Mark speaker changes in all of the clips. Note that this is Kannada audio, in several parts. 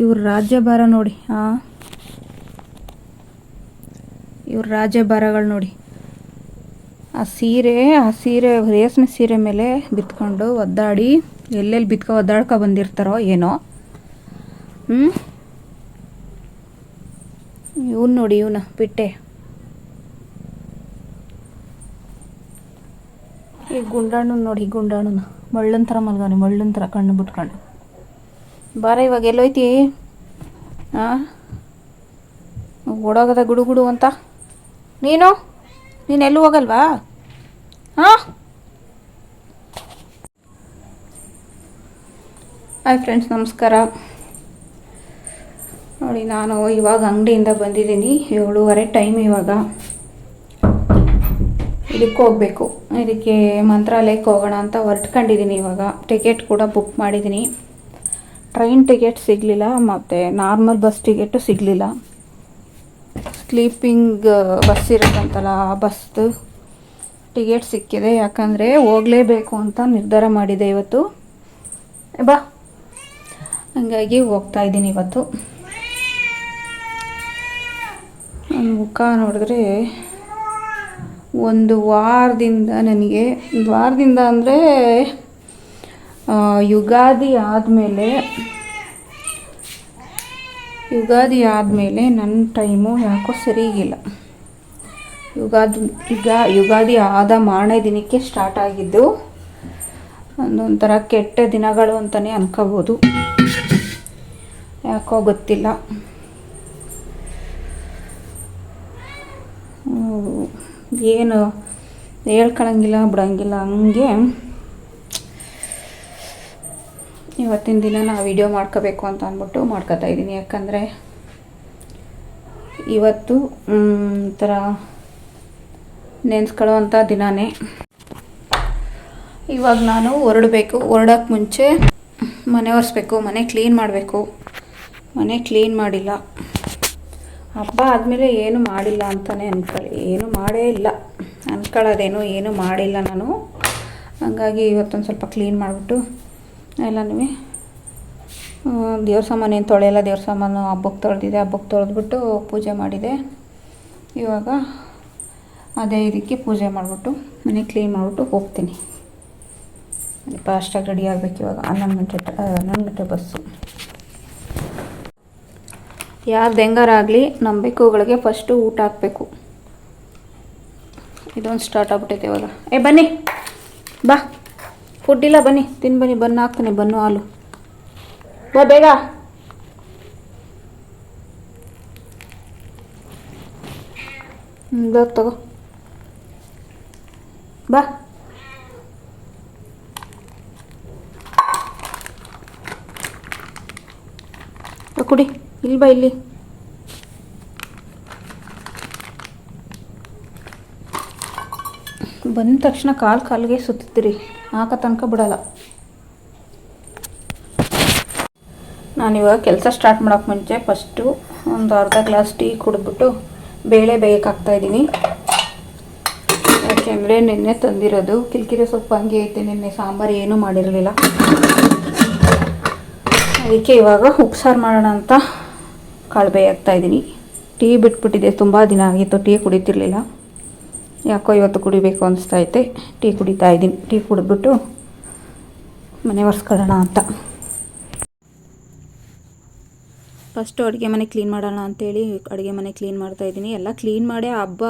Speaker 1: ಇವ್ರ ರಾಜ್ಯಭಾರ ನೋಡಿ ಹಾಂ ಇವ್ರ ರಾಜ್ಯಭಾರಗಳು ನೋಡಿ. ಆ ಸೀರೆ ಆ ಸೀರೆ, ರೇಷ್ಮೆ ಸೀರೆ ಮೇಲೆ ಬಿತ್ಕೊಂಡು ಒದ್ದಾಡಿ, ಎಲ್ಲೆಲ್ಲಿ ಬಿತ್ಕೊ ಒದ್ದಾಡ್ಕೊ ಬಂದಿರ್ತಾರೋ ಏನೋ. ಹ್ಞೂ ಇವನು ನೋಡಿ ಇವನ ಬಿಟ್ಟೆ. ಈ ಗುಂಡಾಣನ ನೋಡಿ ಗುಂಡಾಣನ. ಮಳ್ಳನ್ ಥರ ಮಲ್ಗವನೆ ಮಳ್ಳನ್ ಥರ ಕಣ್ಣು ಬಿಟ್ಕೊಂಡು. ಬಾರ ಇವಾಗ ಎಲ್ಲೋಯ್ತಿ? ಹಾಂ ಓಡೋಗದ ಗುಡು ಗುಡು ಅಂತ. ನೀನು? ನೀನು ಎಲ್ಲೂ ಹೋಗಲ್ವಾ? ಹಾಂ ಹಾಯ್ ಫ್ರೆಂಡ್ಸ್, ನಮಸ್ಕಾರ. ನೋಡಿ, ನಾನು ಇವಾಗ ಅಂಗಡಿಯಿಂದ ಬಂದಿದ್ದೀನಿ. ಏಳುವರೆ ಟೈಮ್ ಇವಾಗ. ಇದಕ್ಕೆ ಹೋಗಬೇಕು. ಇದಕ್ಕೆ ಮಂತ್ರಾಲಯಕ್ಕೆ ಹೋಗೋಣ ಅಂತ ಹೊರಟ್ಕೊಂಡಿದ್ದೀನಿ ಇವಾಗ. ಟಿಕೆಟ್ ಕೂಡ ಬುಕ್ ಮಾಡಿದ್ದೀನಿ. ಟ್ರೈನ್ ಟಿಕೆಟ್ ಸಿಗಲಿಲ್ಲ ಮತ್ತು ನಾರ್ಮಲ್ ಬಸ್ ಟಿಕೆಟು ಸಿಗಲಿಲ್ಲ. ಸ್ಲೀಪಿಂಗ್ ಬಸ್ ಇರುತ್ತಂತಲ್ಲ ಆ ಬಸ್ದು ಟಿಕೆಟ್ ಸಿಕ್ಕಿದೆ. ಯಾಕಂದರೆ ಹೋಗಲೇಬೇಕು ಅಂತ ನಿರ್ಧಾರ ಮಾಡಿದೆ ಇವತ್ತು. ಬಾ. ಹಂಗಾಗಿ ಹೋಗ್ತಾ ಇದ್ದೀನಿ ಇವತ್ತು. ನನ್ನ ಮುಖ ನೋಡಿದ್ರೆ ಒಂದು ವಾರದಿಂದ ನನಗೆ, ಒಂದು ವಾರದಿಂದ ಅಂದರೆ ಯುಗಾದಿ ಆದಮೇಲೆ ಯುಗಾದಿ ಆದಮೇಲೆ ನನ್ನ ಟೈಮು ಯಾಕೋ ಸರಿಗಿಲ್ಲ. ಯುಗಾದಿ, ಈಗ ಯುಗಾದಿ ಆದ ಮಾರನೇ ದಿನಕ್ಕೆ ಸ್ಟಾರ್ಟ್ ಆಗಿದ್ದು ಒಂದೊಂಥರ ಕೆಟ್ಟ ದಿನಗಳು ಅಂತಲೇ ಅನ್ಕೋಬೋದು. ಯಾಕೋ ಗೊತ್ತಿಲ್ಲ. ಏನು ಹೇಳ್ಕೊಳಂಗಿಲ್ಲ ಬಿಡಂಗಿಲ್ಲ, ಹಂಗೆ ಇವತ್ತಿನ ದಿನ ನಾ ವಿಡಿಯೋ ಮಾಡ್ಕೋಬೇಕು ಅಂತ ಅಂದ್ಬಿಟ್ಟು ಮಾಡ್ಕೋತಾ ಇದ್ದೀನಿ. ಯಾಕಂದರೆ ಇವತ್ತು ಒಂಥರ ನೆನೆಸ್ಕೊಳ್ಳೋವಂಥ ದಿನಾನೇ. ಇವಾಗ ನಾನು ಹೊರಡಬೇಕು. ಹೊರಡೋಕ್ಕೆ ಮುಂಚೆ ಮನೆ ಒರೆಸ್ಬೇಕು. ಮನೆ ಕ್ಲೀನ್ ಮಾಡಬೇಕು. ಮನೆ ಕ್ಲೀನ್ ಮಾಡಿಲ್ಲ. ಹಬ್ಬ ಆದಮೇಲೆ ಏನು ಮಾಡಿಲ್ಲ ಅಂತಲೇ ಅನ್ಕೊಳ್ಳಿ. ಏನು ಮಾಡೇ ಇಲ್ಲ. ಅನ್ಕೊಳ್ಳೋದೇನು ಏನು ಮಾಡಿಲ್ಲ ನಾನು. ಹಂಗಾಗಿ ಇವತ್ತೊಂದು ಸ್ವಲ್ಪ ಕ್ಲೀನ್ ಮಾಡಿಬಿಟ್ಟು ಎಲ್ಲನೂ. ದೇವ್ರ ಸಾಮಾನು ಏನು ತೊಳೆಯಲ್ಲ ದೇವ್ರ ಸಾಮಾನು ಹಬ್ಬಕ್ಕೆ ತೊಳೆದಿದೆ ಹಬ್ಬಕ್ಕೆ ತೊಳೆದ್ಬಿಟ್ಟು ಪೂಜೆ ಮಾಡಿದೆ. ಇವಾಗ ಅದೇ ಇದಕ್ಕೆ ಪೂಜೆ ಮಾಡಿಬಿಟ್ಟು ಮನೆ ಕ್ಲೀನ್ ಮಾಡಿಬಿಟ್ಟು ಹೋಗ್ತೀನಿ. ಫಾಸ್ಟಾಗಿ ರೆಡಿ ಆಗಬೇಕು ಇವಾಗ, ಹನ್ನೊಂದು ಗಂಟೆ ಹನ್ನೊಂದು ಗಂಟೆ ಬಸ್ಸು ಯಾರು ಹೆಂಗಾರಾಗಲಿ ನಂಬಿಕೆಗಳಿಗೆ ಫಸ್ಟು ಊಟ ಹಾಕಬೇಕು. ಇದೊಂದು ಸ್ಟಾರ್ಟ್ ಆಗ್ಬಿಟ್ಟೈತೆ ಇವಾಗ. ಏ, ಬನ್ನಿ. ಬಾ. ಫುಡ್ ಇಲ್ಲ ಬನ್ನಿ. ತಿನ್, ಬನ್ನಿ. ಬನ್ನು, ಹಾಕ್ತಾನೆ. ಬನ್ನು, ಹಾಲು. ಬಾ, ಬೇಗ. ಬೇಗ ತಗೋ. ಬಾ. ಬಾ, ಕುಡಿ. ಇಲ್ಲಿ ಬಾ, ಇಲ್ಲಿ. ಬಂದ ತಕ್ಷಣ ಕಾಲು ಕಾಲಿಗೆ ಸುತ್ತಿದ್ರಿ. ಹಾಕ ತನಕ ಬಿಡೋಲ್ಲ. ನಾನಿವಾಗ ಕೆಲಸ ಸ್ಟಾರ್ಟ್ ಮಾಡೋಕ್ಕೆ ಮುಂಚೆ ಫಸ್ಟು ಒಂದು ಅರ್ಧ ಗ್ಲಾಸ್ ಟೀ ಕುಡಿದ್ಬಿಟ್ಟು ಬೇಳೆ ಬೇಯಕ್ಕೆ ಇದ್ದೀನಿ. ಯಾಕೆಂದರೆ ನಿನ್ನೆ ತಂದಿರೋದು ಕಿರಿಕಿರಿ ಸೊಪ್ಪು ಹಂಗೆ ಐತೆ, ನಿನ್ನೆ ಸಾಂಬಾರು ಏನೂ ಮಾಡಿರಲಿಲ್ಲ. ಅದಕ್ಕೆ ಇವಾಗ ಉಪ್ಸಾರು ಮಾಡೋಣ ಅಂತ ಕಾಳು ಬೇಯಾಗ್ತಾ ಇದ್ದೀನಿ. ಟೀ ಬಿಟ್ಬಿಟ್ಟಿದೆ, ತುಂಬ ದಿನ ಆಗಿತ್ತು ಟೀ ಕುಡಿತಿರ್ಲಿಲ್ಲ. ಯಾಕೋ ಇವತ್ತು ಕುಡಿಬೇಕು ಅನಿಸ್ತೈತೆ ಟೀ ಕುಡಿತಾ ಇದ್ದೀನಿ. ಟೀ ಕುಡಿದ್ಬಿಟ್ಟು ಮನೆ ಒರೆಸ್ಕೊಳ್ಳೋಣ ಅಂತ. ಫಸ್ಟು ಅಡುಗೆ ಮನೆ ಕ್ಲೀನ್ ಮಾಡೋಣ ಅಂತೇಳಿ ಅಡುಗೆ ಮನೆ ಕ್ಲೀನ್ ಮಾಡ್ತಾ ಇದ್ದೀನಿ. ಎಲ್ಲ ಕ್ಲೀನ್ ಮಾಡಿ ಹಬ್ಬ,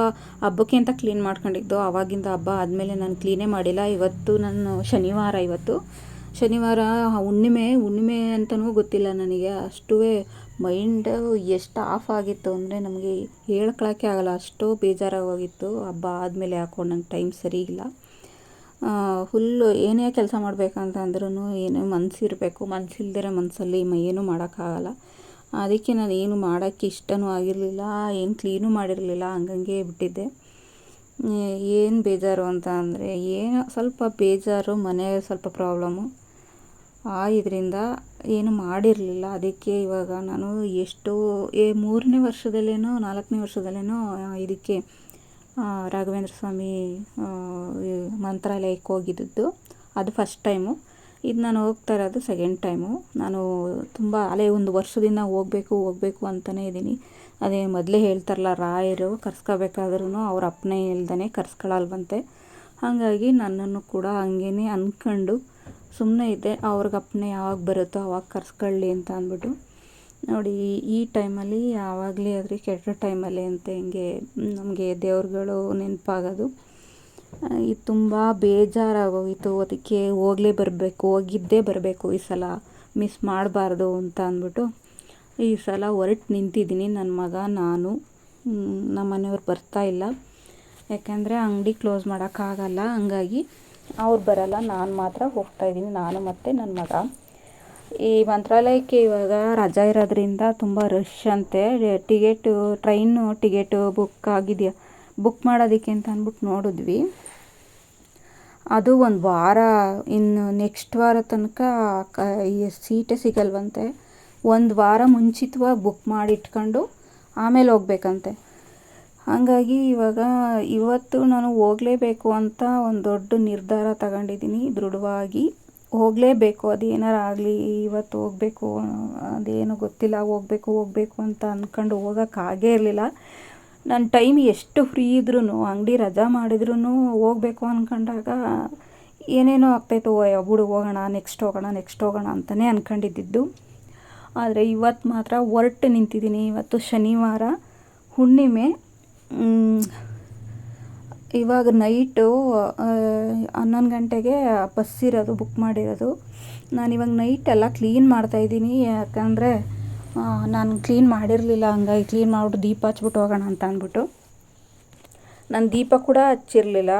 Speaker 1: ಹಬ್ಬಕ್ಕೆ ಅಂತ ಕ್ಲೀನ್ ಮಾಡ್ಕೊಂಡಿದ್ದು. ಆವಾಗಿಂದ ಹಬ್ಬ ಆದಮೇಲೆ ನಾನು ಕ್ಲೀನೇ ಮಾಡಿಲ್ಲ. ಇವತ್ತು ನಾನು ಶನಿವಾರ ಇವತ್ತು. ಶನಿವಾರ ಹುಣ್ಣಿಮೆ ಹುಣ್ಣಿಮೆ ಅಂತಲೂ ಗೊತ್ತಿಲ್ಲ ನನಗೆ. ಅಷ್ಟೂ ಮೈಂಡ್ ಎಷ್ಟು ಆಫ್ ಆಗಿತ್ತು ಅಂದರೆ ನಮಗೆ ಹೇಳ್ಕೊಳಕ್ಕೆ ಆಗಲ್ಲ. ಅಷ್ಟು ಬೇಜಾರಾಗೋಗಿತ್ತು. ಹಬ್ಬ ಆದಮೇಲೆ ಯಾಕೋ ನಂಗೆ ಟೈಮ್ ಸರಿ ಇಲ್ಲ. ಫುಲ್ಲು ಏನೇ ಕೆಲಸ ಮಾಡಬೇಕಂತ ಅಂದ್ರೂ ಏನೇ ಮನಸ್ಸಿರಬೇಕು ಮನಸ್ಸಿಲ್ದಿರ ಮನಸ್ಸಲ್ಲಿ ಏನು ಮಾಡೋಕ್ಕಾಗಲ್ಲ. ಅದಕ್ಕೆ ನಾನು ಏನು ಮಾಡೋಕ್ಕೆ ಇಷ್ಟನೂ ಆಗಿರಲಿಲ್ಲ. ಏನು ಕ್ಲೀನು ಮಾಡಿರಲಿಲ್ಲ. ಹಂಗಂಗೆ ಬಿಟ್ಟಿದ್ದೆ. ಏನು ಬೇಜಾರು ಅಂತ ಅಂದರೆ ಏನೋ ಸ್ವಲ್ಪ ಬೇಜಾರು, ಮನೆ ಸ್ವಲ್ಪ ಪ್ರಾಬ್ಲಮ್ಮು ಆ, ಇದರಿಂದ ಏನು ಮಾಡಿರಲಿಲ್ಲ. ಅದಕ್ಕೆ ಇವಾಗ ನಾನು ಎಷ್ಟೋ ಏ ಮೂರನೇ ವರ್ಷದಲ್ಲೇನೋ, ನಾಲ್ಕನೇ ವರ್ಷದಲ್ಲೇನೋ ಇದಕ್ಕೆ ರಾಘವೇಂದ್ರ ಸ್ವಾಮಿ ಮಂತ್ರಾಲಯಕ್ಕೆ ಹೋಗಿದ್ದದ್ದು. ಅದು ಫಸ್ಟ್ ಟೈಮು ಇದು ನಾನು ಹೋಗ್ತಾ ಇರೋದು ಸೆಕೆಂಡ್ ಟೈಮು ನಾನು ತುಂಬ, ಅಲೆ ಒಂದು ವರ್ಷದಿಂದ ಹೋಗಬೇಕು ಹೋಗಬೇಕು ಅಂತಲೇ ಇದ್ದೀನಿ. ಅದೇ ಮೊದಲೇ ಹೇಳ್ತಾರಲ್ಲ, ರಾಯರು ಕರ್ಸ್ಕೋಬೇಕಾದ್ರೂ ಅವ್ರ ಅಪ್ಪನೇ ಇಲ್ದೇ ಕರ್ಸ್ಕೊಳಲ್ವಂತೆ. ಹಾಗಾಗಿ ನನ್ನನ್ನು ಕೂಡ ಹಂಗೇ ಅಂದ್ಕೊಂಡು ಸುಮ್ಮನೆ ಇದ್ದೆ ಅವ್ರಿಗೆ ಅಪ್ಪನೇ ಯಾವಾಗ ಬರುತ್ತೋ ಅವಾಗ ಕರ್ಸ್ಕೊಳ್ಳಿ ಅಂತ ಅಂದ್ಬಿಟ್ಟು. ನೋಡಿ, ಈ ಟೈಮಲ್ಲಿ, ಯಾವಾಗಲೇ ಆದರೆ ಕೆಟ್ಟ ಟೈಮಲ್ಲಿ ಅಂತ ಹಿಂಗೆ ನಮಗೆ ದೇವ್ರುಗಳು ನೆನಪಾಗೋದು. ಇದು ತುಂಬ ಬೇಜಾರಾಗೋಗಿತ್ತು ಅದಕ್ಕೆ ಹೋಗಲೇ ಬರಬೇಕು, ಹೋಗಿದ್ದೇ ಬರಬೇಕು ಈ ಸಲ. ಮಿಸ್ ಮಾಡಬಾರ್ದು ಅಂತ ಅಂದ್ಬಿಟ್ಟು ಈ ಸಲ ಹೊರಟು ನಿಂತಿದ್ದೀನಿ ನನ್ನ ಮಗ, ನಾನು. ನಮ್ಮ ಮನೆಯವ್ರು ಬರ್ತಾ ಇಲ್ಲ. ಯಾಕೆಂದರೆ ಅಂಗಡಿ ಕ್ಲೋಸ್ ಮಾಡೋಕ್ಕಾಗಲ್ಲ. ಹಂಗಾಗಿ ಅವ್ರು ಬರಲ್ಲ, ನಾನು ಮಾತ್ರ ಹೋಗ್ತಾ ಇದ್ದೀನಿ, ನಾನು ಮತ್ತು ನನ್ನ ಮಗ. ಈ ಮಂತ್ರಾಲಯಕ್ಕೆ ಇವಾಗ ರಜಾ ಇರೋದ್ರಿಂದ ತುಂಬ ರಶ್ ಅಂತೆ. ಟಿಕೆಟು ಟ್ರೈನು ಟಿಕೆಟು ಬುಕ್ ಆಗಿದೆಯಾ? ಬುಕ್ ಮಾಡೋದಕ್ಕೆ ಅಂತ ಅಂದ್ಬಿಟ್ಟು ನೋಡಿದ್ವಿ. ಅದು ಒಂದು ವಾರ, ಇನ್ನು ನೆಕ್ಸ್ಟ್ ವಾರ ತನಕ ಕ ಸೀಟೇ ಸಿಗಲ್ವಂತೆ. ಒಂದು ವಾರ ಮುಂಚಿತವಾಗಿ ಬುಕ್ ಮಾಡಿ ಇಟ್ಕೊಂಡು ಆಮೇಲೆ ಹೋಗ್ಬೇಕಂತೆ. ಹಾಗಾಗಿ ಇವಾಗ ಇವತ್ತು ನಾನು ಹೋಗಲೇಬೇಕು ಅಂತ ಒಂದು ದೊಡ್ಡ ನಿರ್ಧಾರ ತಗೊಂಡಿದ್ದೀನಿ ದೃಢವಾಗಿ. ಹೋಗಲೇಬೇಕು ಅದೇನಾರು ಆಗಲಿ, ಇವತ್ತು ಹೋಗಬೇಕು, ಅದೇನು ಗೊತ್ತಿಲ್ಲ, ಹೋಗಬೇಕು ಹೋಗಬೇಕು ಅಂತ ಅಂದ್ಕೊಂಡು ಹೋಗೋಕ್ಕಾಗೇ ಇರಲಿಲ್ಲ. ನನ್ನ ಟೈಮ್ ಎಷ್ಟು ಫ್ರೀ ಇದ್ರೂ ಅಂಗಡಿ ರಜಾ ಮಾಡಿದ್ರೂ ಹೋಗಬೇಕು ಅಂದ್ಕೊಂಡಾಗ ಏನೇನೋ ಆಗ್ತಾಯಿತ್ತು ಬಿಡು, ಹೋಗೋಣ ನೆಕ್ಸ್ಟ್ ಹೋಗೋಣ ನೆಕ್ಸ್ಟ್ ಹೋಗೋಣ ಅಂತಲೇ ಅಂದ್ಕೊಂಡಿದ್ದಿದ್ದು ಆದರೆ ಇವತ್ತು ಮಾತ್ರ ಹೊರಟು ನಿಂತಿದ್ದೀನಿ. ಇವತ್ತು ಶನಿವಾರ, ಹುಣ್ಣಿಮೆ ಇವಾಗ ನೈಟು ಹನ್ನೊಂದು ಗಂಟೆಗೆ ಬಸ್ ಇರೋದು ಬುಕ್ ಮಾಡಿರೋದು. ನಾನು ಇವಾಗ ನೈಟ್ ಎಲ್ಲ ಕ್ಲೀನ್ ಮಾಡ್ತಾಯಿದ್ದೀನಿ ಯಾಕಂದರೆ ನಾನು ಕ್ಲೀನ್ ಮಾಡಿರಲಿಲ್ಲ, ಹಂಗಾಗಿ ಕ್ಲೀನ್ ಮಾಡಿಬಿಟ್ಟು ದೀಪ ಹಚ್ಬಿಟ್ಟು ಹೋಗೋಣ ಅಂತ ಅಂದ್ಬಿಟ್ಟು. ನಾನು ದೀಪ ಕೂಡ ಹಚ್ಚಿರಲಿಲ್ಲ.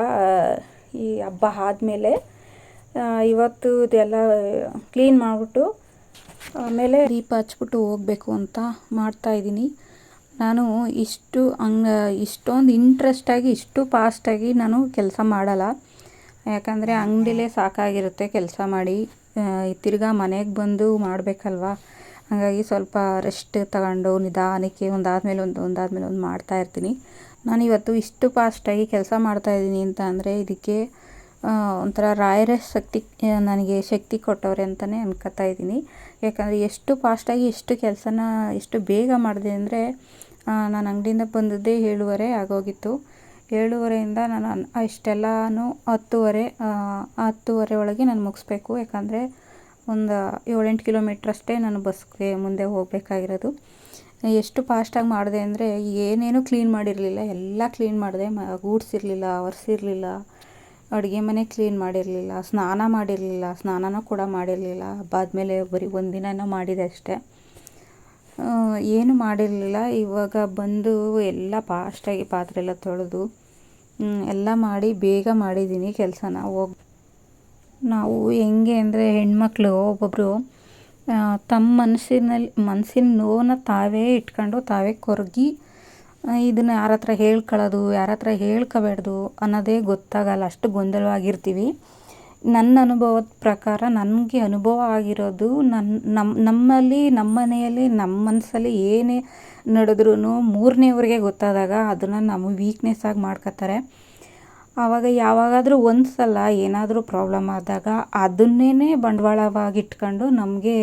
Speaker 1: ಈ ಹಬ್ಬ ಆದಮೇಲೆ ಇವತ್ತು ಇದೆಲ್ಲ ಕ್ಲೀನ್ ಮಾಡಿಬಿಟ್ಟು, ಆಮೇಲೆ ದೀಪ ಹಚ್ಬಿಟ್ಟು ಹೋಗಬೇಕು ಅಂತ ಮಾಡ್ತಾಯಿದ್ದೀನಿ ನಾನು ಇಷ್ಟು ಹಂಗ ಇಷ್ಟೊಂದು ಇಂಟ್ರೆಸ್ಟಾಗಿ ಇಷ್ಟು ಫಾಸ್ಟಾಗಿ ನಾನು ಕೆಲಸ ಮಾಡಲ್ಲ. ಯಾಕಂದರೆ ಅಂಗಡಿಲೇ ಸಾಕಾಗಿರುತ್ತೆ ಕೆಲಸ ಮಾಡಿ. ತಿರ್ಗಾ ಮನೆಗೆ ಬಂದು ಮಾಡಬೇಕಲ್ವಾ? ಹಾಗಾಗಿ ಸ್ವಲ್ಪ ರೆಸ್ಟ್ ತಗೊಂಡು ನಿಧಾನಕ್ಕೆ ಒಂದಾದಮೇಲೆ ಒಂದು, ಒಂದಾದ್ಮೇಲೆ ಒಂದು ಮಾಡ್ತಾ ಇರ್ತೀನಿ. ನಾನು ಇವತ್ತು ಇಷ್ಟು ಫಾಸ್ಟಾಗಿ ಕೆಲಸ ಮಾಡ್ತಾಯಿದ್ದೀನಿ ಅಂತ ಅಂದರೆ ಇದಕ್ಕೆ ಒಂಥರ ರಾಯರ ಶಕ್ತಿ ನನಗೆ ಶಕ್ತಿ ಕೊಟ್ಟವ್ರೆ ಅಂತಲೇ ಅನ್ಕೋತಾ ಇದ್ದೀನಿ. ಯಾಕಂದರೆ ಎಷ್ಟು ಫಾಸ್ಟಾಗಿ ಎಷ್ಟು ಕೆಲಸನ ಎಷ್ಟು ಬೇಗ ಮಾಡಿದೆ ಅಂದರೆ ನಾನು ಅಂಗಡಿಯಿಂದ ಬಂದದ್ದೇ ಏಳುವರೆ ಆಗೋಗಿತ್ತು. ಏಳುವರೆಯಿಂದ ನಾನು ಇಷ್ಟೆಲ್ಲನೂ ಹತ್ತುವರೆ ಹತ್ತುವರೆ ಒಳಗೆ ನಾನು ಮುಗಿಸ್ಬೇಕು. ಯಾಕಂದರೆ ಒಂದು ಏಳೆಂಟು ಕಿಲೋಮೀಟ್ರ್ ಅಷ್ಟೇ ನಾನು ಬಸ್ಗೆ ಮುಂದೆ ಹೋಗಬೇಕಾಗಿರೋದು. ಎಷ್ಟು ಫಾಸ್ಟಾಗಿ ಮಾಡಿದೆ ಅಂದರೆ ಏನೇನೂ ಕ್ಲೀನ್ ಮಾಡಿರಲಿಲ್ಲ, ಎಲ್ಲ ಕ್ಲೀನ್ ಮಾಡಿದೆ. ಮ ಗೂಡ್ಸಿರಲಿಲ್ಲ ಒರೆಸಿರ್ಲಿಲ್ಲ ಅಡುಗೆ ಮನೆ ಕ್ಲೀನ್ ಮಾಡಿರಲಿಲ್ಲ, ಸ್ನಾನ ಮಾಡಿರಲಿಲ್ಲ, ಸ್ನಾನನೂ ಕೂಡ ಮಾಡಿರಲಿಲ್ಲ. ಹಬ್ಬ ಬರೀ ಒಂದಿನನೂ ಮಾಡಿದೆ ಅಷ್ಟೇ. ಏನು ಮಾಡಿರಲಿಲ್ಲ. ಇವಾಗ ಬಂದು ಎಲ್ಲ ಫಾಸ್ಟಾಗಿ ಪಾತ್ರೆ ಎಲ್ಲ ತೊಳೆದು ಎಲ್ಲ ಮಾಡಿ ಬೇಗ ಮಾಡಿದ್ದೀನಿ ಕೆಲಸನ. ಹೋಗಿ, ನಾವು ಹೆಂಗೆ ಅಂದರೆ ಹೆಣ್ಮಕ್ಳು ಒಬ್ಬೊಬ್ಬರು ತಮ್ಮ ಮನಸ್ಸಿನಲ್ಲಿ ಮನಸ್ಸಿನ ನೋವನ್ನ ತಾವೇ ಇಟ್ಕೊಂಡು ತಾವೇ ಕೊರಗಿ ಇದನ್ನ ಯಾರ ಹತ್ರ ಹೇಳ್ಕೊಳ್ಳೋದು ಯಾರ ಹತ್ರ ಹೇಳ್ಕೋಬೇಡ್ದು ಅನ್ನೋದೇ ಗೊತ್ತಾಗಲ್ಲ. ಅಷ್ಟು ಗೊಂದಲವಾಗಿರ್ತೀವಿ. ನನ್ನ ಅನುಭವದ ಪ್ರಕಾರ ನನಗೆ ಅನುಭವ ಆಗಿರೋದು ನನ್ನ ನಮ್ಮ ನಮ್ಮಲ್ಲಿ ನಮ್ಮ ಮನೆಯಲ್ಲಿ ನಮ್ಮ ಮನಸ್ಸಲ್ಲಿ ಏನೇ ನಡೆದ್ರೂ ಮೂರನೇವ್ರಿಗೆ ಗೊತ್ತಾದಾಗ ಅದನ್ನು ನಮ್ಮ ವೀಕ್ನೆಸ್ ಆಗಿ ಮಾಡ್ಕೊತಾರೆ ಆವಾಗ ಯಾವಾಗಾದರೂ ಒಂದು ಸಲ ಏನಾದರೂ ಪ್ರಾಬ್ಲಮ್ ಆದಾಗ ಅದನ್ನೇ ಬಂಡವಾಳವಾಗಿ ಇಟ್ಕೊಂಡು ನಮಗೆ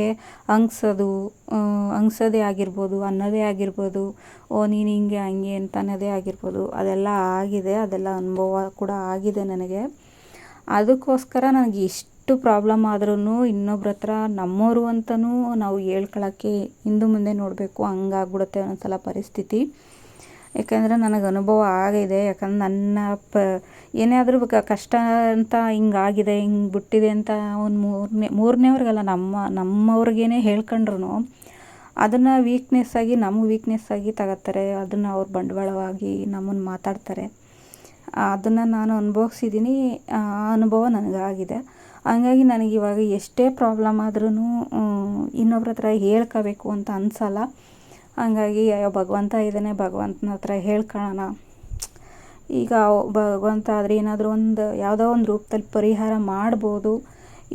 Speaker 1: ಅಂಗ್ಸೋದು ಅಂಗ್ಸೋದೇ ಆಗಿರ್ಬೋದು, ಅನ್ನೋದೇ ಆಗಿರ್ಬೋದು, ಓ, ನೀನು ಹಿಂಗೆ, ಹಂಗೆ ಅಂತ ಅನ್ನೋದೇ ಆಗಿರ್ಬೋದು, ಅದೆಲ್ಲ ಆಗಿದೆ, ಅದೆಲ್ಲ ಅನುಭವ ಕೂಡ ಆಗಿದೆ ನನಗೆ. ಅದಕ್ಕೋಸ್ಕರ ನನಗೆ ಇಷ್ಟು ಪ್ರಾಬ್ಲಮ್ ಆದ್ರೂ ಇನ್ನೊಬ್ರ ಹತ್ರ ನಮ್ಮೋರು ಅಂತಲೂ ನಾವು ಹೇಳ್ಕೊಳ್ಳೋಕ್ಕೆ ಹಿಂದೆ ಮುಂದೆ ನೋಡಬೇಕು, ಹಂಗಾಗ್ಬಿಡುತ್ತೆ ಒಂದೊಂದು ಸಲ ಪರಿಸ್ಥಿತಿ. ಯಾಕೆಂದರೆ ನನಗೆ ಅನುಭವ ಆಗಿದೆ. ಯಾಕಂದ್ರೆ ನನ್ನ ಪ ಏನೇ ಆದರೂ ಕಷ್ಟ ಅಂತ ಹಿಂಗಾಗಿದೆ, ಹಿಂಗೆ ಬಿಟ್ಟಿದೆ ಅಂತ ಒಂದು ಮೂರನೇ, ಮೂರನೇವ್ರಿಗಲ್ಲ, ನಮ್ಮ, ನಮ್ಮವ್ರಿಗೇನೆ ಹೇಳ್ಕೊಂಡ್ರು ಅದನ್ನು ವೀಕ್ನೆಸ್ ಆಗಿ ನಮ್ಮ ವೀಕ್ನೆಸ್ ಆಗಿ ತಗೋತಾರೆ. ಅದನ್ನು ಅವ್ರು ಬಂಡವಾಳವಾಗಿ ನಮ್ಮನ್ನು ಮಾತಾಡ್ತಾರೆ. ಅದನ್ನು ನಾನು ಅನುಭವಿಸಿದ್ದೀನಿ ಆ ಅನುಭವ ನನಗಾಗಿದೆ. ಹಂಗಾಗಿ ನನಗಿವಾಗ ಎಷ್ಟೇ ಪ್ರಾಬ್ಲಮ್ ಆದ್ರೂ ಇನ್ನೊಬ್ರ ಹತ್ರ ಹೇಳ್ಕೋಬೇಕು ಅಂತ ಅನ್ಸಲ್ಲ. ಹಂಗಾಗಿ ಅಯ್ಯೋ, ಭಗವಂತ ಇದ್ದಾನೆ, ಭಗವಂತನ ಹತ್ರ ಹೇಳ್ಕೊಳ್ಳೋಣ. ಈಗ ಭಗವಂತ ಆದರೆ ಏನಾದರೂ ಒಂದು, ಯಾವುದೋ ಒಂದು ರೂಪದಲ್ಲಿ ಪರಿಹಾರ ಮಾಡ್ಬೋದು.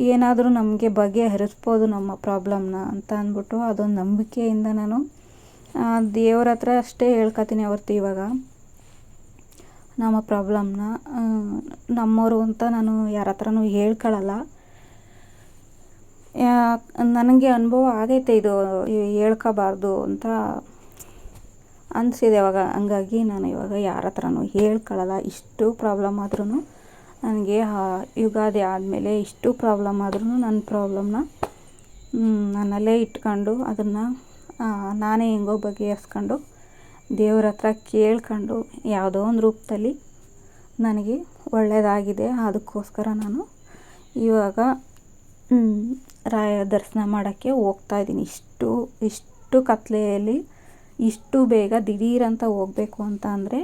Speaker 1: ಏನಾದರೂ ನಮಗೆ ಬಗೆಹರಿಸ್ಬೋದು ನಮ್ಮ ಪ್ರಾಬ್ಲಮ್ನ ಅಂತ ಅಂದ್ಬಿಟ್ಟು ಅದೊಂದು ನಂಬಿಕೆಯಿಂದ ನಾನು ದೇವ್ರ ಹತ್ರ ಅಷ್ಟೇ ಹೇಳ್ಕೊತೀನಿ ಹೊರ್ತು ಇವಾಗ. ನಮ್ಮ ಪ್ರಾಬ್ಲಮ್ನ ನಮ್ಮವರು ಅಂತ ನಾನು ಯಾರ ಹತ್ರನೂ ಹೇಳ್ಕೊಳ್ಳಲ್ಲ ನನಗೆ ಅನುಭವ ಆಗೈತೆ ಇದು ಹೇಳ್ಕೋಬಾರ್ದು ಅಂತ ಅನಿಸಿದೆ ಇವಾಗ ಹಂಗಾಗಿ ನಾನು ಇವಾಗ ಯಾರ ಹತ್ರನೂ ಹೇಳ್ಕೊಳ್ಳಲ್ಲ ಇಷ್ಟು ಪ್ರಾಬ್ಲಮ್ ಆದ್ರೂ ನನಗೆ ಯುಗಾದಿ ಆದಮೇಲೆ ಇಷ್ಟು ಪ್ರಾಬ್ಲಮ್ ಆದ್ರೂ ನನ್ನ ಪ್ರಾಬ್ಲಮ್ನ ನನ್ನಲ್ಲೇ ಇಟ್ಕೊಂಡು ಅದನ್ನು ನಾನೇ ಹೆಂಗೋ ಬಗೆಹರಿಸ್ಕೊಂಡು ದೇವ್ರ ಹತ್ರ ಕೇಳ್ಕೊಂಡು ಯಾವುದೋ ಒಂದು ರೂಪದಲ್ಲಿ ನನಗೆ ಒಳ್ಳೆಯದಾಗಿದೆ ಅದಕ್ಕೋಸ್ಕರ ನಾನು ಇವಾಗ ರಾಯರ ದರ್ಶನ ಮಾಡೋಕ್ಕೆ ಹೋಗ್ತಾ ಇದ್ದೀನಿ. ಇಷ್ಟು ಇಷ್ಟು ಕತ್ತಲೆಯಲ್ಲಿ ಇಷ್ಟು ಬೇಗ ದಿಢೀರಂತ ಹೋಗಬೇಕು ಅಂತ ಅಂದರೆ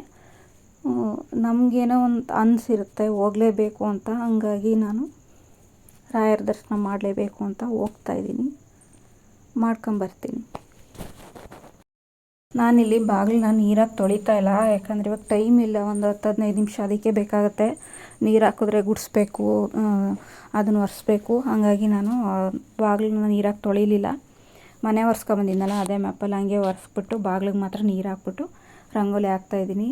Speaker 1: ನಮಗೇನೋ ಒಂದು ಅನಿಸಿರುತ್ತೆ, ಹೋಗಲೇಬೇಕು ಅಂತ. ಹಂಗಾಗಿ ನಾನು ರಾಯರ ದರ್ಶನ ಮಾಡಲೇಬೇಕು ಅಂತ ಹೋಗ್ತಾ ಇದ್ದೀನಿ. ಮಾಡ್ಕೊಂಬರ್ತೀನಿ ನಾನಿಲ್ಲಿ ಬಾಗಿಲನ್ನ ನೀರಾಗಿ ತೊಳಿತಾ ಇಲ್ಲ. ಯಾಕಂದರೆ ಇವಾಗ ಟೈಮ್ ಇಲ್ಲ. ಒಂದು ಹತ್ತು ಹದಿನೈದು ನಿಮಿಷ ಅದಕ್ಕೆ ಬೇಕಾಗುತ್ತೆ. ನೀರು ಹಾಕಿದ್ರೆ ಗುಡಿಸ್ಬೇಕು ಅದನ್ನು ಒರೆಸ್ಬೇಕು. ಹಾಗಾಗಿ ನಾನು ಬಾಗಿಲನ್ನ ನೀರಾಗಿ ತೊಳಿಲಿಲ್ಲ. ಮನೆ ಒರೆಸ್ಕೊಂಬಂದಿದ್ನಲ್ಲ, ಅದೇ ಮ್ಯಾಪಲ್ಲಿ ಹಂಗೆ ಒರೆಸ್ಬಿಟ್ಟು ಬಾಗಿಲಿಗೆ ಮಾತ್ರ ನೀರು ಹಾಕ್ಬಿಟ್ಟು ರಂಗೋಲಿ ಹಾಕ್ತಾಯಿದ್ದೀನಿ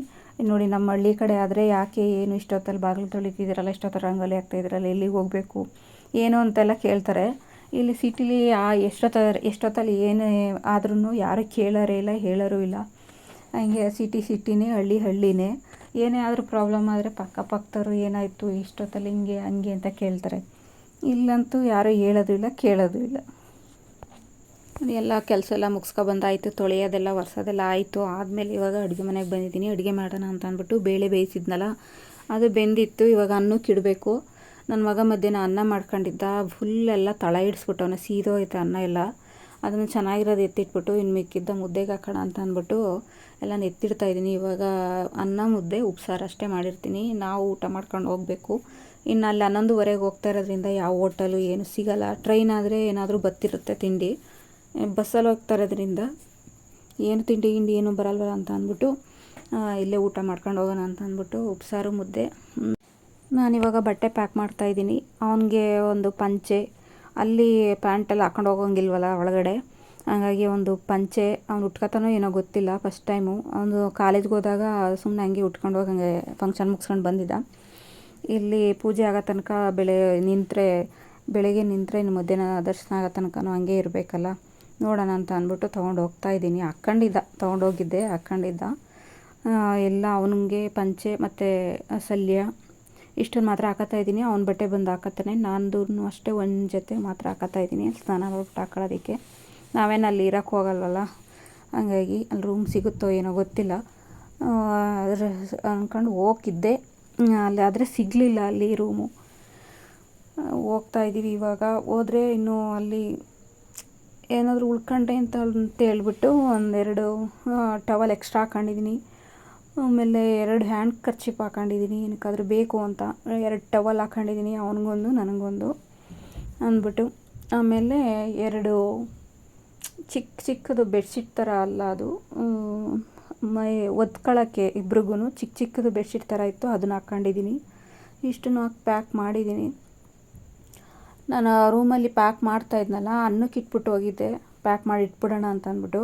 Speaker 1: ನೋಡಿ ನಮ್ಮ ಹಳ್ಳಿ ಕಡೆ ಆದರೆ ಯಾಕೆ ಏನು ಇಷ್ಟೊತ್ತಲ್ಲಿ ಬಾಗಿಲು ತೊಳಿತಿದ್ದೀರಲ್ಲ, ಇಷ್ಟೊತ್ತಲ್ಲಿ ರಂಗೋಲಿ ಹಾಕ್ತಾಯಿದ್ದೀರಲ್ಲ ಎಲ್ಲಿಗೆ ಹೋಗಬೇಕು, ಏನು ಅಂತೆಲ್ಲ ಕೇಳ್ತಾರೆ. ಇಲ್ಲಿ ಸಿಟಿಲಿ ಆ ಎಷ್ಟೊತ್ತ, ಎಷ್ಟೊತ್ತಲ್ಲಿ ಏನೇ ಆದ್ರೂ ಯಾರೂ ಕೇಳೋರೇ ಇಲ್ಲ, ಹೇಳೋರು ಇಲ್ಲ. ಹಂಗೆ ಸಿಟಿ ಸಿಟಿನೇ, ಹಳ್ಳಿ ಹಳ್ಳಿನೇ. ಏನೇ ಆದರೂ ಪ್ರಾಬ್ಲಮ್ ಆದರೆ ಪಕ್ಕದವ್ರು ಏನಾಯಿತು, ಇಷ್ಟೊತ್ತಲ್ಲಿ ಹಿಂಗೆ, ಹಂಗೆ ಅಂತ ಕೇಳ್ತಾರೆ. ಇಲ್ಲಂತೂ ಯಾರೂ ಹೇಳೋದು ಇಲ್ಲ, ಕೇಳೋದು ಇಲ್ಲ. ಎಲ್ಲ ಕೆಲಸ ಎಲ್ಲ ಮುಗಿಸ್ಕೊಬಂದಾಯಿತು ತೊಳೆಯೋದೆಲ್ಲ, ಒರೆಸೋದೆಲ್ಲ ಆಯಿತು. ಆದಮೇಲೆ ಇವಾಗ ಅಡುಗೆ ಮನೆಗೆ ಬಂದಿದ್ದೀನಿ. ಅಡುಗೆ ಮಾಡೋಣ ಅಂತ ಅಂದ್ಬಿಟ್ಟು ಬೇಳೆ ಬೇಯಿಸಿದ್ನಲ್ಲ, ಅದು ಬೆಂದಿತ್ತು. ಇವಾಗ ಅನ್ನಕ್ಕೆ ಇಡಬೇಕು ನನ್ನ ಮಗ ಮಧ್ಯಾಹ್ನ ಅನ್ನ ಮಾಡ್ಕೊಂಡಿದ್ದ ಫುಲ್ಲೆಲ್ಲ ತಳ ಇಡ್ಸ್ಬಿಟ್ಟವನ ಸೀದೋಯ್ತು ಅನ್ನ ಎಲ್ಲ. ಅದನ್ನು ಚೆನ್ನಾಗಿರೋದು ಎತ್ತಿಟ್ಬಿಟ್ಟು ಇನ್ನು ಮಿಕ್ಕಿದ್ದ ಮುದ್ದೆಗೆ ಹಾಕೋಣ ಅಂತ ಅಂದ್ಬಿಟ್ಟು, ಎಲ್ಲ ಎತ್ತಿಡ್ತಾ ಇದ್ದೀನಿ. ಇವಾಗ ಅನ್ನ, ಮುದ್ದೆ, ಉಪ್ಸಾರು ಅಷ್ಟೇ ಮಾಡಿರ್ತೀನಿ. ನಾವು ಊಟ ಮಾಡ್ಕೊಂಡು ಹೋಗಬೇಕು. ಇನ್ನು ಅಲ್ಲಿ ಹನ್ನೊಂದುವರೆಗೆ ಹೋಗ್ತಾ ಇರೋದ್ರಿಂದ ಯಾವ ಹೋಟಲು ಏನು ಸಿಗಲ್ಲ. ಟ್ರೈನ್ ಆದರೆ ಏನಾದರೂ ಬತ್ತಿರುತ್ತೆ ತಿಂಡಿ. ಬಸ್ಸಲ್ಲಿ ಹೋಗ್ತಾ ಇರೋದ್ರಿಂದ ಏನು ತಿಂಡಿ, ಗಿಂಡಿ ಏನು ಬರಲ್ವಲ್ಲ ಅಂತ ಅಂದ್ಬಿಟ್ಟು ಇಲ್ಲೇ ಊಟ ಮಾಡ್ಕೊಂಡು ಹೋಗೋಣ ಅಂತ ಅಂದ್ಬಿಟ್ಟು ಉಪ್ಸಾರು, ಮುದ್ದೆ ನಾನಿವಾಗ ಬಟ್ಟೆ ಪ್ಯಾಕ್ ಮಾಡ್ತಾಯಿದ್ದೀನಿ ಅವನಿಗೆ ಒಂದು ಪಂಚೆ. ಅಲ್ಲಿ ಪ್ಯಾಂಟೆಲ್ಲ ಹಾಕೊಂಡು ಹೋಗೋಂಗಿಲ್ವಲ್ಲ ಒಳಗಡೆ. ಹಾಗಾಗಿ ಒಂದು ಪಂಚೆ. ಅವ್ನು ಉಟ್ಕೊತಾನೋ ಏನೋ ಗೊತ್ತಿಲ್ಲ ಫಸ್ಟ್ ಟೈಮು ಅವನು ಕಾಲೇಜ್ಗೆ ಹೋದಾಗ ಸುಮ್ಮನೆ ಹಂಗೆ ಉಟ್ಕೊಂಡು ಹೋಗಂಗೆ ಫಂಕ್ಷನ್ ಮುಗಿಸ್ಕೊಂಡು ಬಂದಿದ್ದ. ಇಲ್ಲಿ ಪೂಜೆ ಆಗೋ ತನಕ ಬೆಳೆ ನಿಂತರೆ, ಬೆಳಗ್ಗೆ ನಿಂತರೆ ಇನ್ನು ಮಧ್ಯಾಹ್ನ ದರ್ಶನ ಆಗೋ ತನಕನೂ ಹಂಗೆ ಇರಬೇಕಲ್ಲ. ನೋಡೋಣ ಅಂತ ಅಂದ್ಬಿಟ್ಟು ತೊಗೊಂಡು ಹೋಗ್ತಾ ಇದ್ದೀನಿ. ಹಾಕ್ಕೊಂಡಿದ್ದ ತೊಗೊಂಡೋಗಿದ್ದೆ ಹಾಕ್ಕೊಂಡಿದ್ದ ಎಲ್ಲ ಅವನಿಗೆ ಪಂಚೆ ಮತ್ತು ಸಲ್ಯ ಇಷ್ಟನ್ನು ಮಾತ್ರ ಹಾಕತ್ತಾ ಇದ್ದೀನಿ. ಅವ್ನ ಬಟ್ಟೆ ಬಂದು ಹಾಕತ್ತಾನೆ. ನಾನು ಅಷ್ಟೇ ಒಂದು ಜೊತೆ ಮಾತ್ರ ಹಾಕತ್ತಾ ಇದ್ದೀನಿ. ಸ್ನಾನ ಮಾಡ್ಬಿಟ್ಟು ಹಾಕೊಳ್ಳೋದಕ್ಕೆ. ನಾವೇನು ಅಲ್ಲಿ ಇರೋಕ್ಕೆ ಹೋಗಲ್ವಲ್ಲ? ಹಂಗಾಗಿ ಅಲ್ಲಿ ರೂಮ್ ಸಿಗುತ್ತೋ ಏನೋ ಗೊತ್ತಿಲ್ಲ. ಅಂದ್ಕೊಂಡು ಹೋಗಿದ್ದೆ ಅಲ್ಲಿ ಆದರೆ ಸಿಗಲಿಲ್ಲ ಅಲ್ಲಿ ರೂಮು ಹೋಗ್ತಾ ಇದ್ದೀವಿ ಇವಾಗ. ಹೋದರೆ ಇನ್ನೂ ಅಲ್ಲಿ ಏನಾದರೂ ಉಳ್ಕೊಂಡೆ ಅಂತ ಅಂತ ಹೇಳ್ಬಿಟ್ಟು ಒಂದೆರಡು ಟವಲ್ ಎಕ್ಸ್ಟ್ರಾ ಹಾಕೊಂಡಿದ್ದೀನಿ ಆಮೇಲೆ ಎರಡು ಹ್ಯಾಂಡ್ ಕರ್ಚಿಪ್ ಹಾಕೊಂಡಿದ್ದೀನಿ ಏನಕ್ಕಾದ್ರೂ ಬೇಕು ಅಂತ. ಎರಡು ಟವಲ್ ಹಾಕೊಂಡಿದ್ದೀನಿ ಅವನಿಗೊಂದು, ನನಗೊಂದು ಅಂದ್ಬಿಟ್ಟು. ಆಮೇಲೆ ಎರಡು ಚಿಕ್ಕ ಚಿಕ್ಕದು ಬೆಡ್ಶೀಟ್ ಥರ ಅಲ್ಲ ಅದು. ಮೈ ಒದ್ಕೊಳ್ಳೋಕ್ಕೆ ಇಬ್ರಿಗೂ ಚಿಕ್ಕ ಚಿಕ್ಕದು ಬೆಡ್ಶೀಟ್ ಥರ ಇತ್ತು, ಅದನ್ನ ಹಾಕ್ಕೊಂಡಿದ್ದೀನಿ ಇಷ್ಟನ್ನು ಹಾಕಿ ಪ್ಯಾಕ್ ಮಾಡಿದ್ದೀನಿ ನಾನು ರೂಮಲ್ಲಿ ಪ್ಯಾಕ್ ಮಾಡ್ತಾ ಇದ್ನಲ್ಲ, ಅನ್ನಕ್ಕೆ ಇಟ್ಬಿಟ್ಟು ಹೋಗಿದ್ದೆ. ಪ್ಯಾಕ್ ಮಾಡಿ ಇಟ್ಬಿಡೋಣ ಅಂತ ಅಂದ್ಬಿಟ್ಟು.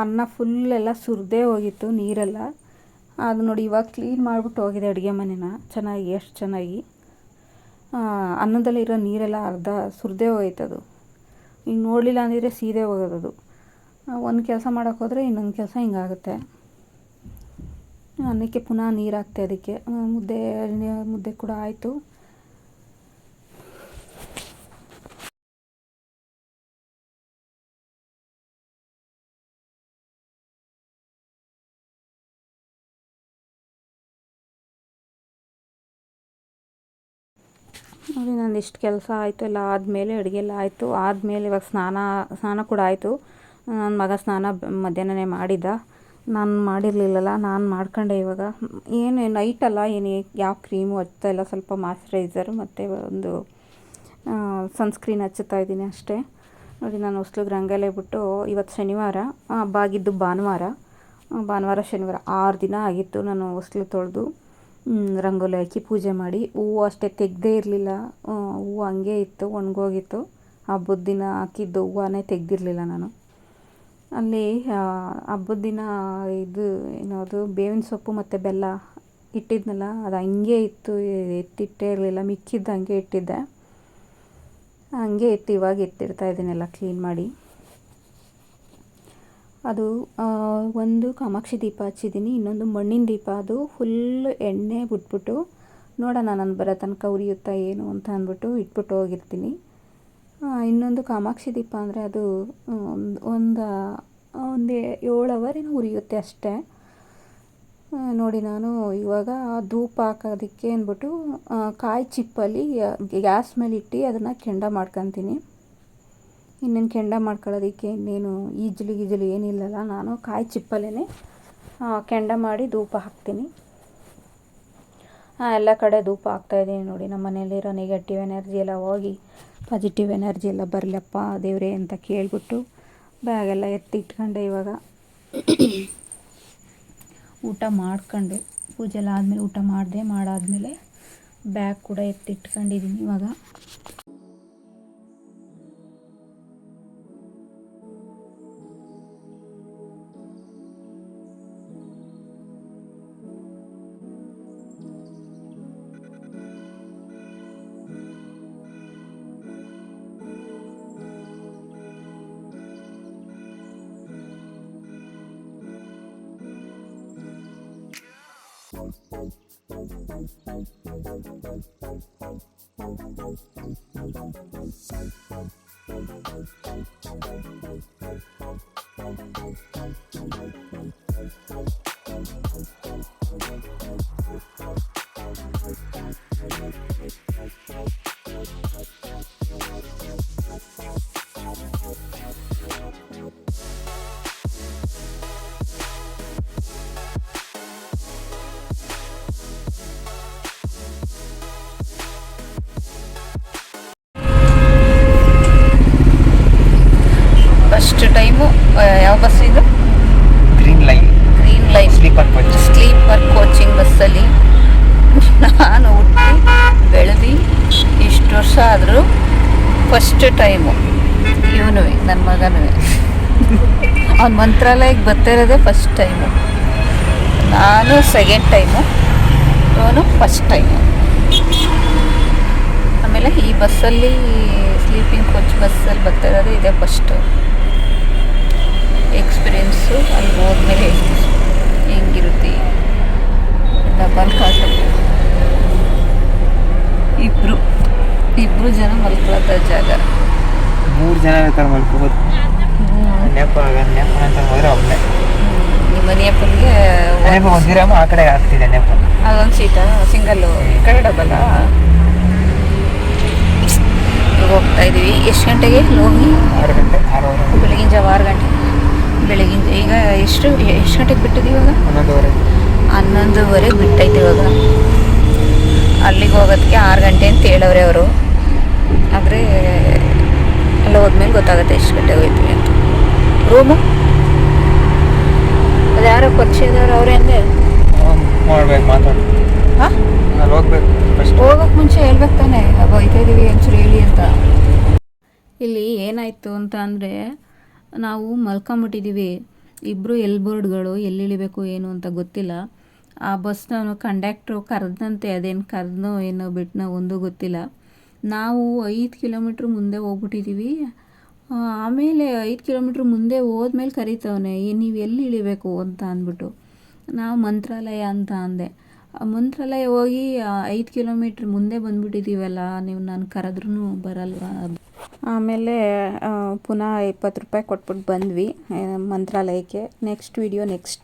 Speaker 1: ಅನ್ನ ಫುಲ್ಲೆಲ್ಲ ಸುರಿದೇ ಹೋಗಿತ್ತು ನೀರೆಲ್ಲ. ಅದು ನೋಡಿ ಇವಾಗ ಕ್ಲೀನ್ ಮಾಡಿಬಿಟ್ಟು ಹೋಗಿದೆ ಅಡುಗೆ ಮನೆನ. ಚೆನ್ನಾಗಿ, ಎಷ್ಟು ಚೆನ್ನಾಗಿ. ಅನ್ನದಲ್ಲಿರೋ ನೀರೆಲ್ಲ ಅರ್ಧ ಸುರಿದೇ ಹೋಯ್ತದು. ಈಗ ನೋಡಲಿಲ್ಲ ಅಂದಿದ್ರೆ ಸೀದೆ ಹೋಗೋದದು. ಒಂದು ಕೆಲಸ ಮಾಡೋಕೆ ಹೋದರೆ ಇನ್ನೊಂದು ಕೆಲಸ ಹಿಂಗಾಗುತ್ತೆ. ಅನ್ನಕ್ಕೆ ಪುನಃ ನೀರು ಹಾಕ್ತೆ ಅದಕ್ಕೆ ಮುದ್ದೆ ಮುದ್ದೆ ಕೂಡ ಆಯಿತು. ನೋಡಿ, ನಂದು ಇಷ್ಟು ಕೆಲಸ ಆಯಿತು, ಎಲ್ಲ ಆದಮೇಲೆ ಅಡುಗೆ ಎಲ್ಲ ಆಯಿತು. ಆದಮೇಲೆ ಇವಾಗ ಸ್ನಾನ ಸ್ನಾನ ಕೂಡ ಆಯಿತು. ನನ್ನ ಮಗ ಸ್ನಾನ ಮಧ್ಯಾಹ್ನನೇ ಮಾಡಿದ್ದ ನಾನು ಮಾಡಿರಲಿಲ್ಲಲ್ಲ, ನಾನು ಮಾಡ್ಕೊಂಡೆ ಇವಾಗ. ಏನು ನೈಟಲ್ಲ ಏನು ಯಾವ ಕ್ರೀಮು ಹಚ್ತಾ ಇಲ್ಲ, ಸ್ವಲ್ಪ ಮಾಯ್ಶ್ಚರೈಸರು ಮತ್ತು ಒಂದು ಸನ್ಸ್ಕ್ರೀನ್ ಹಚ್ಚುತ್ತಾ ಇದ್ದೀನಿ ಅಷ್ಟೇ. ನೋಡಿ, ನಾನು ಹೊಸ್ಲಿಗೆ ರಂಗಲೇ ಬಿಟ್ಟು ಇವತ್ತು ಶನಿವಾರ, ಹಬ್ಬ ಆಗಿದ್ದು ಭಾನುವಾರ. ಭಾನುವಾರ, ಶನಿವಾರ ಆರು ದಿನ ಆಗಿತ್ತು ನಾನು ಹೊಸ್ಲು ತೊಳೆದು. ರಂಗೋಲಿ ಹಾಕಿ ಪೂಜೆ ಮಾಡಿ. ಹೂವು ಅಷ್ಟೇ ತೆಗೆದೇ ಇರಲಿಲ್ಲ. ಹೂವು ಹಂಗೆ ಇತ್ತು, ಒಣಗೋಗಿತ್ತು. ಹಬ್ಬದ ದಿನ ಹಾಕಿದ್ದು ಹೂವನ್ನೇ ತೆಗೆದಿರಲಿಲ್ಲ ನಾನು. ಅಲ್ಲಿ ಹಬ್ಬದ ದಿನ ಇದು ಏನದು, ಬೇವಿನ ಸೊಪ್ಪು ಮತ್ತು ಬೆಲ್ಲ ಇಟ್ಟಿದ್ನಲ್ಲ, ಅದು ಹಂಗೆ ಇತ್ತು, ಎತ್ತಿಟ್ಟೇ ಇರಲಿಲ್ಲ, ಮಿಕ್ಕಿದ್ದು ಹಂಗೆ ಇಟ್ಟಿದ್ದೆ. ಹಂಗೆ ಇತ್ತು, ಇವಾಗ ಎತ್ತಿಡ್ತಾ ಇದ್ದೀನೆಲ್ಲ ಕ್ಲೀನ್ ಮಾಡಿ. ಅದು ಒಂದು ಕಾಮಾಕ್ಷಿ ದೀಪ ಹಚ್ಚಿದ್ದೀನಿ, ಇನ್ನೊಂದು ಮಣ್ಣಿನ ದೀಪ. ಅದು ಫುಲ್ ಎಣ್ಣೆ ಬಿಟ್ಬಿಟ್ಟು, ನೋಡೋಣ ನಾನು ಬರೋ ತನಕ ಉರಿಯುತ್ತಾ ಏನು ಅಂತ ಅಂದ್ಬಿಟ್ಟು ಇಟ್ಬಿಟ್ಟು ಹೋಗಿರ್ತೀನಿ. ಇನ್ನೊಂದು ಕಾಮಾಕ್ಷಿ ದೀಪ ಅಂದರೆ ಅದು ಒಂದು ಒಂದು ಏಳು ಅವರ್ ಏನೋ ಉರಿಯುತ್ತೆ ಅಷ್ಟೇ. ನೋಡಿ ನಾನು ಇವಾಗ ಧೂಪ ಹಾಕೋದಕ್ಕೆ ಅಂದ್ಬಿಟ್ಟು ಕಾಯಿ ಚಿಪ್ಪಲ್ಲಿ ಗ್ಯಾಸ್ ಮೇಲೆ ಇಟ್ಟು ಅದನ್ನು ಕೆಂಡ ಮಾಡ್ಕೊತೀನಿ. ಇನ್ನೇನು ಕೆಂಡ ಮಾಡ್ಕೊಳ್ಳೋದಕ್ಕೆ ಇನ್ನೇನು ಈಜಲು ಗೀಜಲು ಏನಿಲ್ಲಲ್ಲ, ನಾನು ಕಾಯಿ ಚಿಪ್ಪಲೇ ಕೆಂಡ ಮಾಡಿ ಧೂಪ ಹಾಕ್ತೀನಿ. ಎಲ್ಲ ಕಡೆ ಧೂಪ ಹಾಕ್ತಾಯಿದ್ದೀನಿ ನೋಡಿ, ನಮ್ಮ ಮನೇಲಿರೋ ನೆಗೆಟಿವ್ ಎನರ್ಜಿ ಎಲ್ಲ ಹೋಗಿ, ಪಾಸಿಟಿವ್ ಎನರ್ಜಿ ಎಲ್ಲ ಬರಲಪ್ಪ ದೇವ್ರೆ ಅಂತ ಕೇಳಿಬಿಟ್ಟು ಬ್ಯಾಗೆಲ್ಲ ಎತ್ತಿ ಇಟ್ಕೊಂಡೆ ಇವಾಗ. ಊಟ ಮಾಡ್ಕೊಂಡು, ಪೂಜೆ ಎಲ್ಲ ಆದಮೇಲೆ ಊಟ ಮಾಡಿದೆ, ಮಾಡಾದಮೇಲೆ ಬ್ಯಾಗ್ ಕೂಡ ಎತ್ತಿಟ್ಕೊಂಡಿದ್ದೀನಿ ಇವಾಗ. First first time. ಇವನು ನನ್ನ ಮಗನೂ ಅವ್ನ ಮಂತ್ರಾಲಯಕ್ಕೆ ಬರ್ತಿರೋದೇ ಫಸ್ಟ್ ಟೈಮು ನಾನು ಸೆಕೆಂಡ್ ಟೈಮು ಇವನು ಫಸ್ಟ್ ಟೈಮು ಆಮೇಲೆ ಈ ಬಸ್ಸಲ್ಲಿ ಸ್ಲೀಪಿಂಗ್ ಕೋಚ್ ಬಸ್ಸಲ್ಲಿ ಬರ್ತಾ ಇರೋದು ಇದೇ ಫಸ್ಟು ಎಕ್ಸ್ಪೀರಿಯೆನ್ಸು ಅಲ್ಲಿ ಹೋದ್ಮೇಲೆ ಹೆಂಗಿರುತ್ತೆ? ಡಬಲ್ ಕಾಟ ಇಬ್ಬರು ಇಬ್ಬರು ಜನ ಮಲ್ಕೊಳತ ಜಾಗ.
Speaker 2: ಮೂರು ಜನ ಬೇಕಾದ್ರೆ ಮಲ್ಕೋಬೋದು. ನೆಪ ನೆಪ ಅಂತ ಹೋದ್ರೆ ಒಬ್ಬನೇ
Speaker 1: ನಿಮ್ಮ ಮನೆಯಪ್ಪನಿಗೆ
Speaker 2: ನೆಪ ಒಂದಿರಮ್ಮ ಆ ಕಡೆ ಆಗ್ತಿದೆ ನೆಪ
Speaker 1: ಅದೊಂದು ಸೀಟ ಸಿಂಗಲ್ಲು ಈ ಕಡೆ ಡಬಲ್ಲ ಹೋಗ್ತಾ ಇದ್ದೀವಿ ಎಷ್ಟು ಗಂಟೆಗೆ ಹೋಗಿ?
Speaker 2: ಆರು ಗಂಟೆ ಆರೂವರೆ
Speaker 1: ಬೆಳಗಿನ ಜಾವ ಆರು ಗಂಟೆ. ಬೆಳಗಿನ ಈಗ ಎಷ್ಟು ಎಷ್ಟು ಗಂಟೆಗೆ ಬಿಟ್ಟಿದ್ದೀವಿ ಇವಾಗ?
Speaker 2: ಹನ್ನೊಂದುವರೆ.
Speaker 1: ಹನ್ನೊಂದುವರೆ ಬಿಟ್ಟೈತೆ ಇವಾಗ. ಅಲ್ಲಿಗೆ ಹೋಗೋದಕ್ಕೆ ಆರು ಗಂಟೆ ಅಂತ ಹೇಳವ್ರೆ ಅವರು. ಆದರೆ ಅಲ್ಲಿ ಹೋದ್ಮೇಲೆ ಗೊತ್ತಾಗುತ್ತೆ ಎಷ್ಟು ಗಂಟೆಗೆ ಹೋಗ್ತೀವಿ ಅಂತ. ರೂಮು ಅದು ಯಾರೋ ಪರಿಚಯದವ್ರು ಅವರೇ ಅಂದೆ.
Speaker 2: ಹೋಗಕ್ಕೆ ಮಾತಾಡು.
Speaker 1: ಹಾಂ?
Speaker 2: ಹೋಗ್ಬೇಕು
Speaker 1: ಹೋಗೋಕೆ ಮುಂಚೆ ಹೇಳ್ಬೇಕು ತಾನೆ. ಹೋಯ್ತಾ ಇದ್ದೀವಿ ಒಂಚೂರು ಹೇಳಿ ಅಂತ. ಇಲ್ಲಿ ಏನಾಯಿತು ಅಂತ ಅಂದರೆ ನಾವು ಮಲ್ಕೊಂಬಿಟ್ಟಿದ್ದೀವಿ ಇಬ್ಬರು ಎಲ್ ಬೋರ್ಡ್ಗಳು ಎಲ್ಲಿ ಇಳಿಬೇಕು ಏನು ಅಂತ ಗೊತ್ತಿಲ್ಲ. ಆ ಬಸ್ನವನು ಕಂಡಕ್ಟ್ರು ಕರೆದಂತೆ ಅದೇನು ಕರೆದನೋ ಏನೋ ಬಿಟ್ಟನೋ ಒಂದು ಗೊತ್ತಿಲ್ಲ. ನಾವು ಐದು ಕಿಲೋಮೀಟ್ರ್ ಮುಂದೆ ಹೋಗ್ಬಿಟ್ಟಿದ್ದೀವಿ ಆಮೇಲೆ ಐದು ಕಿಲೋಮೀಟ್ರ್ ಮುಂದೆ ಹೋದ್ಮೇಲೆ ಕರೀತವನೆ ನೀವು ಎಲ್ಲಿ ಇಳಿಬೇಕು ಅಂತ ಅಂದ್ಬಿಟ್ಟು. ನಾವು ಮಂತ್ರಾಲಯ ಅಂತ ಅಂದೆ. ಮಂತ್ರಾಲಯ ಹೋಗಿ ಐದು ಕಿಲೋಮೀಟ್ರ್ ಮುಂದೆ ಬಂದ್ಬಿಟ್ಟಿದ್ದೀವಲ್ಲ ನೀವು ನಾನು ಕರೆದ್ರೂ ಬರಲ್ವಾ ಆಮೇಲೆ ಪುನಃ ಇಪ್ಪತ್ತು ರೂಪಾಯಿ ಕೊಟ್ಬಿಟ್ಟು ಬಂದ್ವಿ ಮಂತ್ರಾಲಯಕ್ಕೆ. Next video, next.